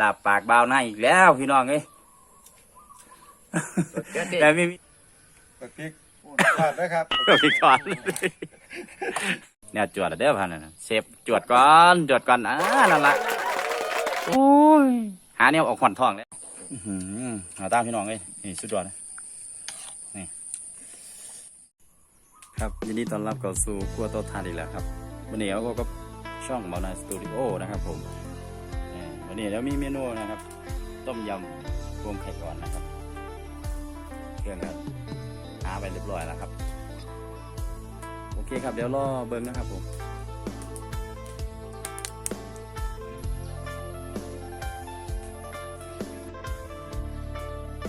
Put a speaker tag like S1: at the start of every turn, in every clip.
S1: ลาบปากบาวหน้าอีกแล้วพี่น้องเอ้ยแต่ไม่มี
S2: บักพริกขาดด้วยครับ
S1: พี่ก่อนเนี่ยจวดแล้วเด้อพันน่ะเซฟจวดก่อนจวดก่อนอ่านั่นละโอ้ยหาเนี่ยออกขวัญทองเลยอื้อหือเอาตามพี่น้องเอ้ยนี่สุดยอดนะนี่ครับยินดีต้อนรับเข้าสู่ครัวโตทานอีกแล้วครับวันนี้เราก็กับช่องเมานาสตูดิโอนะครับผมเอ่อ วันนี้เรามีเมนูนะครับ ต้มยำรวมไข่ก่อนนะครับเครื่องครับหาไปเรียบร้อยแล้วครับ โอเคครับเดี๋ยวรอเบิ้งนะครับผม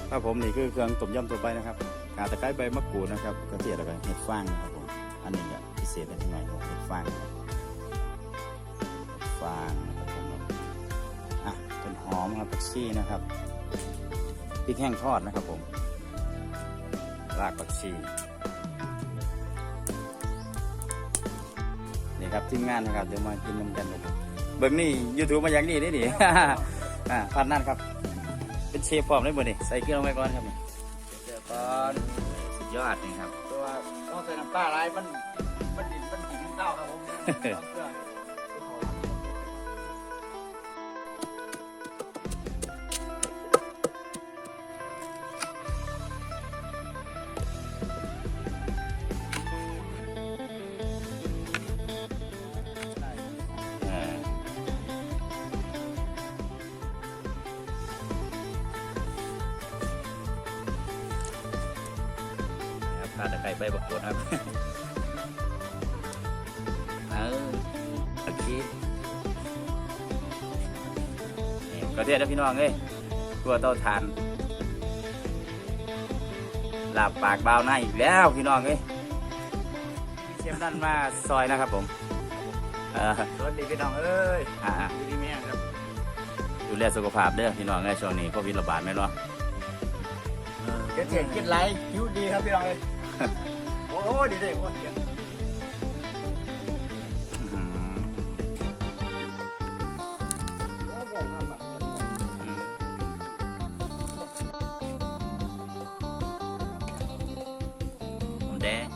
S1: ครับผมนี่คือเครื่องต้มยำตัวไปนะครับขาตะไคร้ใบมะกรูดนะครับกระเทียมแล้วก็เห็ดฟางนะครับผมอันนี้ก็พิเศษเป็นยังไงผมเห็ดฟางฟาง ต้นหอมครับผักชีนะครับพริกแห้งทอดนะครับผมรากผักชีนี่ครับทีมงานนะครับเดี๋ยวมากินนมกันผมเบิ้งนี่ยูทูบมาอย่างนี้ได้ดิอ่าพันนั่นครับ เป็นเชฟพร้อมได้หมดนี่ใส่เกลือลงไปก่อนครับนี่เกลือก่อนสุดยอดนี่ครับ
S2: ตัวต้องใส่น้ำปลาอะไรมันมันดินมันดินเต้าครับผม
S1: ใบบักโขดครับเออโอเคนี่กระเทียมนะพี่น้องเอ้ยตัวเต้าทานลาบปากบาวหน้าอีกแล้วพี่น้องเอ้ยเชฟนั่นมาซอยนะครับผมเออ
S2: สวัสดีพี่น้องเอ้ย
S1: อ่า
S2: ดีดีแม่ครับ
S1: ดูแลสุขภาพเด้อพี่น้องในช่วงนี้โควิดระบาดไหมเนาะ
S2: เกษตรกินไรคิ้วดีครับพี่น้องเอ้ย โอ้โหดีเลยโอ้ย
S1: อื้อหืออืมหมูแดง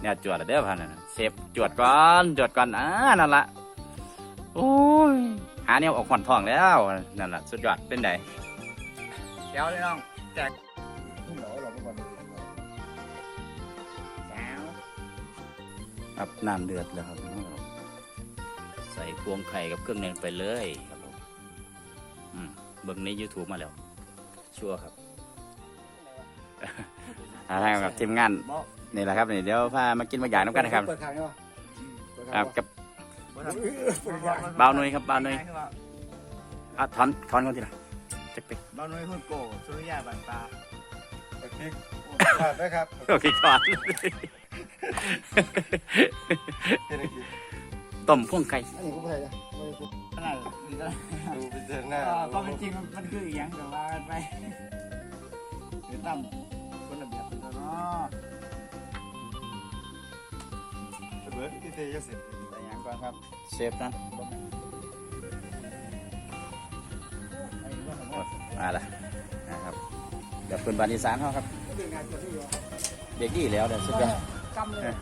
S1: เนี่ยจวดแล้วเด้อพันน่ะเซฟจวดก่อนจวดก่อนอ่านั่นละโอ้าเนี่ยออกขวัญทองแล้วนั่นละสุดยอดเป็นไง
S2: เดี๋ยวเลยน้องแจกเหลือหรอเมื่อก่อนแจ๋ว
S1: ครับน้ำเดือดแล้วครับ ใส่พวงไข่กับเครื่องในไปเลยครับผมอืมเบิ่งใน YouTube มาแล้ว ชัวร์ครับอะไรกับทีมงาน
S2: บอก
S1: นี่แหละครับนี่เดี๋ยวพามากินมาหยาน้ำกันนะครับ
S2: เปิดขายได้ปะ
S1: ครับกับ
S2: เปิดขาย
S1: บ่าวนุ้ยครับบ่าวนุ้ยอะถอนถอนคนทีละจักไป
S2: บ้านน้อยหุ่นโกสุริยาบันตาบักพริกขาดด้วยครับ
S1: โอเคถอนต้มพวงไข่
S2: อันนี้ก็ไม่ใช่นะขนาดนี้ก็
S3: ดูเป็นเดือนหน้า
S2: ก็เป็นจริงมันคืออย่างแต่ว่ากันไปคือตั้มคนละแบบกันเนาะ
S3: เบิร์ดที่เทยสิทธิ์
S1: ใส่หยังก่อนครับเชฟนั่นมาละนะครับเดี๋ยวเป็นบานอีสานเขาครับ เด็กดีแล้วเดี๋ยวสุดยอด
S2: กำเลย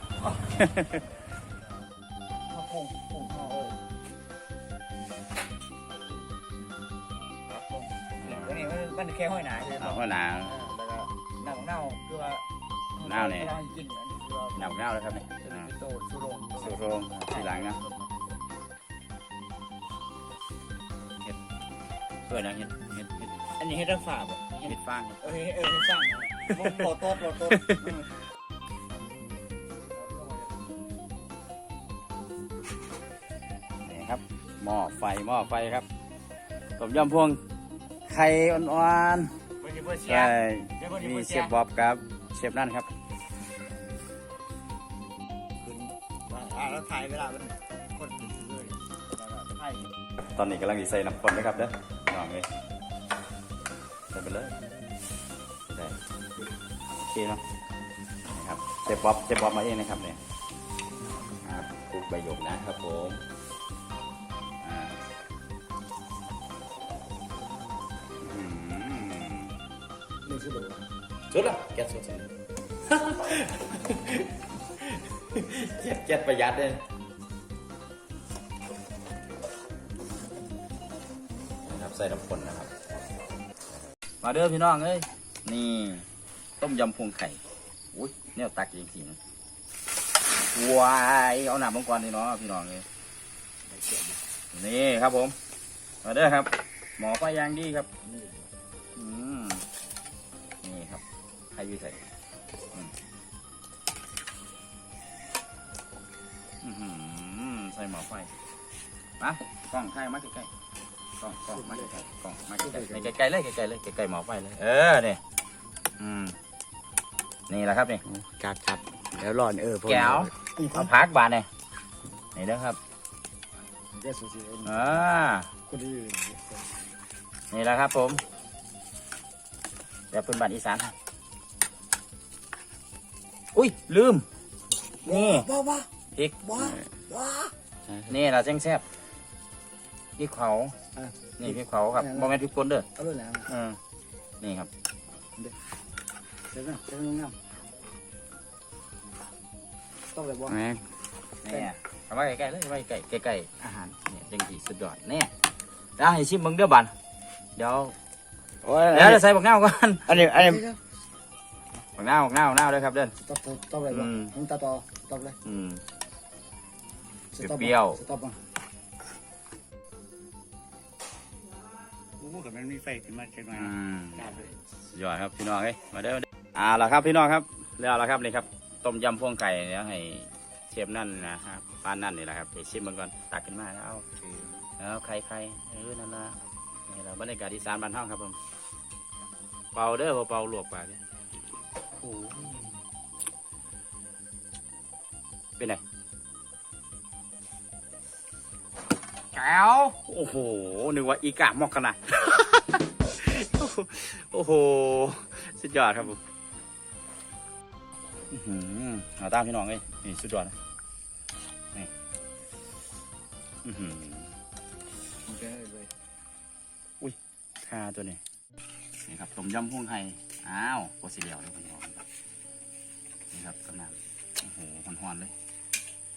S2: ผงผงเอาอันนี้มันมันแค่ห้อยหนาใช่ไหม
S1: เอาหัวหนา
S2: แล้วก็เน่าเน่าคือว่า
S1: เน่าเนี่ย
S2: กินอันนี้คือว่า
S1: หนาวเน่าแล้วครับนี่อ่า
S2: โตชุโรง
S1: สูโรงทีหลังนะเห็ดเพื่อนนะเห็ดเห็ดเห็ด
S2: อันนี้ให้รักษาบ่
S1: เห็ดฟางครับ
S2: เออเออให้สร้างโปรโตโปรโต
S1: นี่ครับหม้อไฟหม้อไฟครับต้มยำพวงไข่อ่อน
S2: ไม่ใช่เพื่อ
S1: ๆ
S2: เชีย
S1: ใช่
S2: ร์
S1: มีเชฟบ๊อบครับเชฟนั่นครับ
S2: อ่าแล้วถ่ายเวลามันคนถึงเลยถ่าย
S1: ตอนนี้กำลังดีใส่น้ำข้นนะครับเด้อน้องเลยใส่ไปเลยได้โอเคเนาะนะครับเชฟบ๊อบเชฟบ๊อบมาเองนะครับเนี่ยอ่าปรุงใบหยกนะครับผมอ่าอืม
S2: นี่คือแบบ
S1: สุดละแก๊สสุด เจ็ดเจ็ดประหยัดเลยนะครับใส่น้ำข้นนะครับ มาเด้อพี่น้องเอ้ยนี่ ต้มยำพวงไข่อุ้ยเนี่ยตักเองสินะวายเอาหนับมังกรนี่เนาะพี่น้องเลยนี่ครับผม มาเด้อครับ หมอไฟยางดีครับอืมนี่ครับไข่วิเศ อืมอื้อหือใส่หมอไฟมากล้องไข่มาใกล้ๆกล้องกล้องมาใกล้ๆกล้องมาใกล้ๆในใกล้ๆเลยใกล้ๆเลยใกล้ๆหมอไฟเลยเออเนี่ยอืมนี่แหละครับนี่
S2: จัดจัดเดี๋ยวรอนเออ
S1: แก้วเอาพักบานเนี่ยนี่นะครับ
S2: แก้วสุสี
S1: อ่า
S2: คนที่
S1: นี่แหละครับผมเดี๋ยวเป็นบัตรอีสานครับอุ้ยลืมนี่
S2: ว้าว้า
S1: พริก
S2: ว้าว้า
S1: นี่เราแจ้งแซ่บพริกเผา
S2: อะ
S1: นี่พริกเผาครับ
S2: อะ
S1: โมเมนพริกป่นเด้อ
S2: เอาเลยนะ
S1: เออนี่ครับ
S2: เดี๋ยวนะเดี๋ยวงามต้องเลยบ่
S1: นี่ทำไว้ใกล้ๆเลยทำไว้ใกล้ใกล้ๆอาหารเนี่ยจังสีสุดยอดเนี่ยแล้วให้ชิมเบิ่งเด้อบันเดี๋ยว
S2: โอ้ย
S1: เดี๋ยวจะใส่บักเน่าวก่อน
S2: อันนี้อันนี้
S1: บักเน่าวบักเน่าวบักเน่าวเด้อครับเด้อ
S2: ต้องต้องเลยบ่
S1: อืม
S2: ต้องต่อต่อต่อเลย
S1: อืม
S2: สต็อป
S1: เปรี้ยว
S2: สต็อปมาโอ้โหกับมันมีไฟขึ้นมาเช็คมา
S1: อืม
S2: กราบเลย
S1: สุดยอดครับพี่น้องเอ้ยมาเด้อมาเด้อเอ่าละครับพี่น้องครับ แล้วละครับนี่ครับ ต้มยำพวงไก่เดี๋ยวให้เชฟนั่นนะครับป้านนั่นนี่แหละครับไปชิมมันก่อนตักขึ้นมาแล้วเอาแล้วไข่ไข่เออนั่นละนี่เราบรรยากาศอีสานบ้านเฮาครับผมเป่าเด้อบ่เป่าลวกปากเด้อโอ้ยเป็นไง แก้วโอ้โห นึกว่าอีกามอกขนาดโอ้โห สุดยอดครับผมอือหือเอาตามพี่น้องเลยนี่สุดยอดนะนี่อื้อหือ
S2: โอเคเลย
S1: คาตัวนี้นี่ครับต้มยำพวงไข่อ้าวโคตรสีเหลียวเลยพี่น้องนี่ครับกำลังโอ้โหหอนๆเลย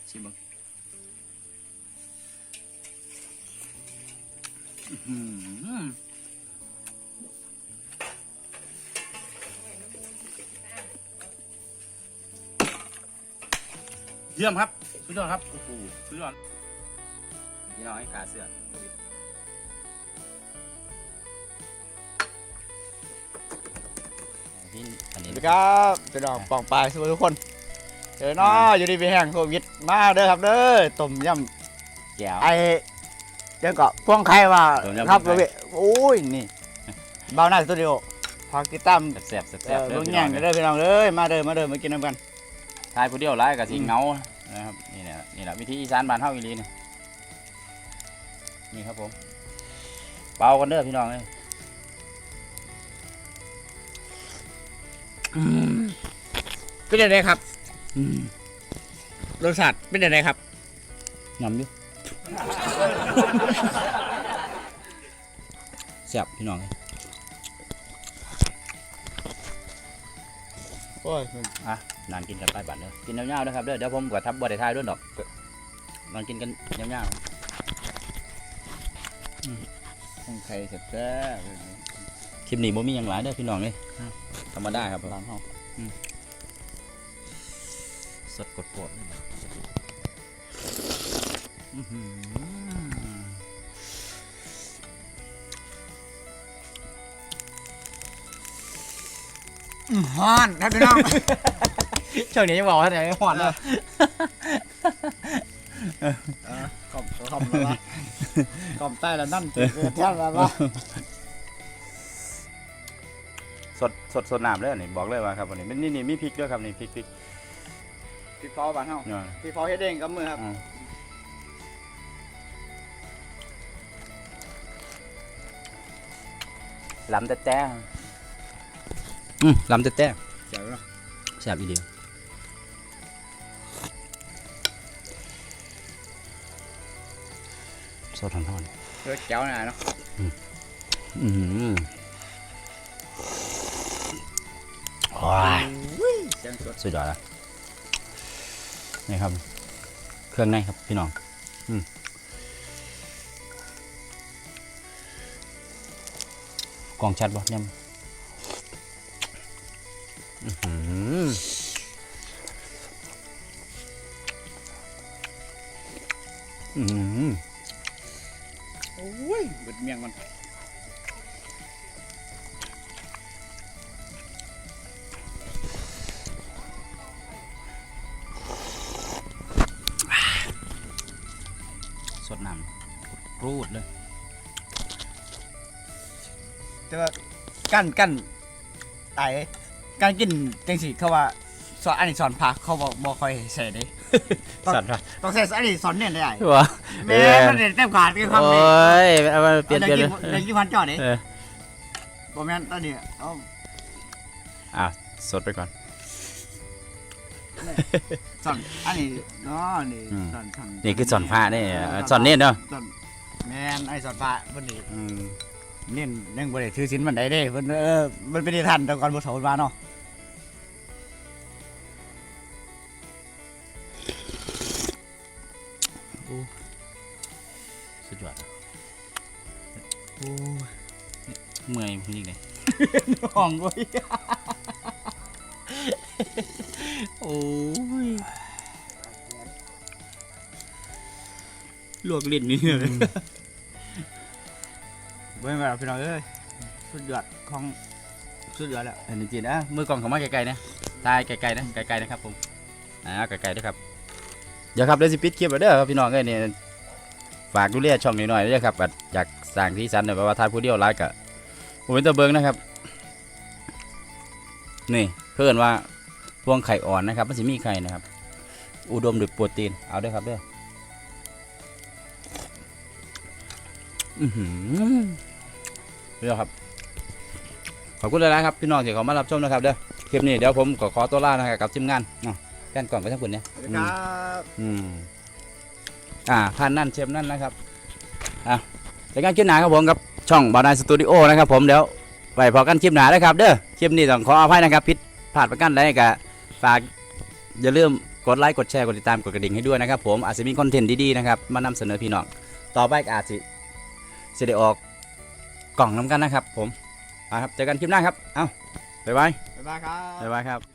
S1: ชิมบ้าง เยี่ยมครับ สุดยอดครับ โอ้โห สุดยอดพี่น้องให้ขาเสือพี่อัน
S2: ส
S1: นี้
S2: วัสดีครับพี่น้องปองปลายสวัสดีทุกคน เจอเนาะอยู่ดีไปแห้งโควิดมาเด้อครับเด้อต้มย
S1: แก้วำ
S2: ไอ เดี๋ยวก็พวงไข่ว่า
S1: ต้มยำ
S2: ครับ
S1: พวงไข่
S2: โอ้ยนี่เบาหน้าสตูดิโอพากิตั้ม
S1: แซ่บๆแซ่บ
S2: เออ
S1: ๆ
S2: เบิ่ง
S1: พี่
S2: แย่ง
S1: น้
S2: กันเด้อพี่น้องเด้อมาเด้อมาเด้อมากินน้ำกัน
S1: ทายผู้เดียวร้ายกับสิเหงานะครับนี่แหละนี่แหละวิธีอีสานบ้านเฮาอีหลีนี่นี่ครับผมเป่ากันเด้อพี่น้องเอ้ย
S2: เป็นยังไงครับรสชาติเป็นยังไงครับ
S1: ยำอยู่ แซ่บพี่น้องเอ้ย
S2: โอ้ย
S1: อะนานกินกันไปบัดเด้อกินยาวๆนะครับเด้อเดี๋ยวผมกดทับบ่ได้ทายด้วยดอกนอนกินกันยาว
S2: พวงไข่แซ่บ
S1: ๆคลิปนี้บ่มีหยังหลายเด้อพี่น้องเอ้ยธรรมดาครับผม
S2: ร้านเฮา
S1: สดกดโปดเลยอื้อหือ
S2: ฮ้อนครับพี่น้อง ช่วงนี้ยังบอกว่าไหนฮ้อนเลยขอบขอบแล้ววะขอบใต้แล้วนั่นเกิดท่านแล้ววะ
S1: สดสดสดน้ำเลยอันนี่บอกเลยว่าครับวันนี้นี่นี่มีพริกด้วยครับนี่พริกพริก
S2: พี่ฟอบ้านเฮา
S1: เนี่ย
S2: พี่ฟอเฮ็ดเองกับมือครับ
S1: อืมลำแต่แต่ อืมลำแต่แต่
S2: เจ๋งเนาะ
S1: แซ่บอีเดียวดทอน
S2: เลือดเจ้าหน่อยเนาะ
S1: ๆอืมว้าย
S2: เสียงสด
S1: สุดยอดแล้วนี่ครับ เครื่องในครับพี่น้อง อืมกล่องชัดบ่เนี่ย อื้อหืออื้อหือ
S2: โอ้ยเบิดเมียงมัน
S1: สดน้ำรูดเลย
S2: แต่ว่ากั้นกั้นตายเลย การกินจังสิเขาว่าสอนอันนี้สอนผักเขาบอกบ่ค่อยใส่เด้
S1: สัตว์ปะ
S2: ต้องใส่อันนี้สอนเนี่ยได้
S1: วะ
S2: แม่มันเต็มขาดคือคำ
S1: โอ้
S2: นี้
S1: ยเอามาเปลี่ยนเปลี่ยนเลย
S2: เดี๋ยวกี่พันจอดเด้
S1: เออ
S2: บ่แม่นตอนนี้เอา
S1: อะสดไปก่อน
S2: สอนอันนี้เนาะนี่
S1: อืม
S2: สอนสอน
S1: นี่คือสอนผ้าเนี่ยสอนเน้นเนาะ
S2: สอนแม่นไอ้สอนผ้าเพิ่นนี่
S1: อืม
S2: เน้นยังบ่ได้ถือศีลมันใดเด้เพิ่นเออมันเป็นนิทานแต่ก่อนบ่เฒ่ามาเนาะ
S1: เมื่อยจริงเลย
S2: ห้องโว้ย
S1: โอ้ยลวกลิ้นนี่เลย
S2: บ่แม่นว่าพี่น้องเอ้ยสุดยอดของสุดยอดแล้ว
S1: อันนี้จริงนะมือกล่องของมาไกลๆนะตายไกลๆนะไกลๆนะครับผมอ่าไกลๆด้วยครับเดี๋ยวครับเดี๋ยวสิปิดคลิปแล้วเด้อครับพี่น้องเอ้ยเนี่ย ฝากดูแลช่องหน่อยๆเด้อครับแบบอยากสร้างที่สันเนี่ยแบบว่าทายผู้เดียวไลค์กะผมเป็นตะเบิงนะครับ นี่เพื่อนว่าพวงไข่อ่อนนะครับมันสิมีไข่นะครับ อุดมด้วยโปรตีนเอาเด้อครับเด้ออือหือเดี๋ยวครับ ขอบคุณหลายๆครับพี่น้องที่เขามารับชมนะครับเด้อคลิปนี้เดี๋ยวผมขอขอตัวลานะครับกับทีมงานเนาะแกันก่อนไปทั้งคนเนี่ย
S2: สวัสดีครับ
S1: อืม อ่าพันนั่นเชฟนั่นนะครับอะรายการคลิปหนาครับผมกับช่องบาร์นสตูดิโอนะครับผมเดี๋ยวไปพอกันคลิปหนานะครับเด้อคลิปนี้ต้องขออภัยนะครับผิดพลาดประกันได้กับฝากอย่าลืมกดไลค์กดแชร์กดติดตามกดกระดิ่งให้ด้วยนะครับผมอาจจะมีคอนเทนต์ดีๆนะครับมานำเสนอพี่น้องต่อไปก็อาจจะจะได้ออกกล่องน้ำกันนะครับผมไปครับเจอกันคลิปหน้าครับเอ้าบ๊ายบาย
S2: บ๊ายบายครับ
S1: บ๊ายบายครับ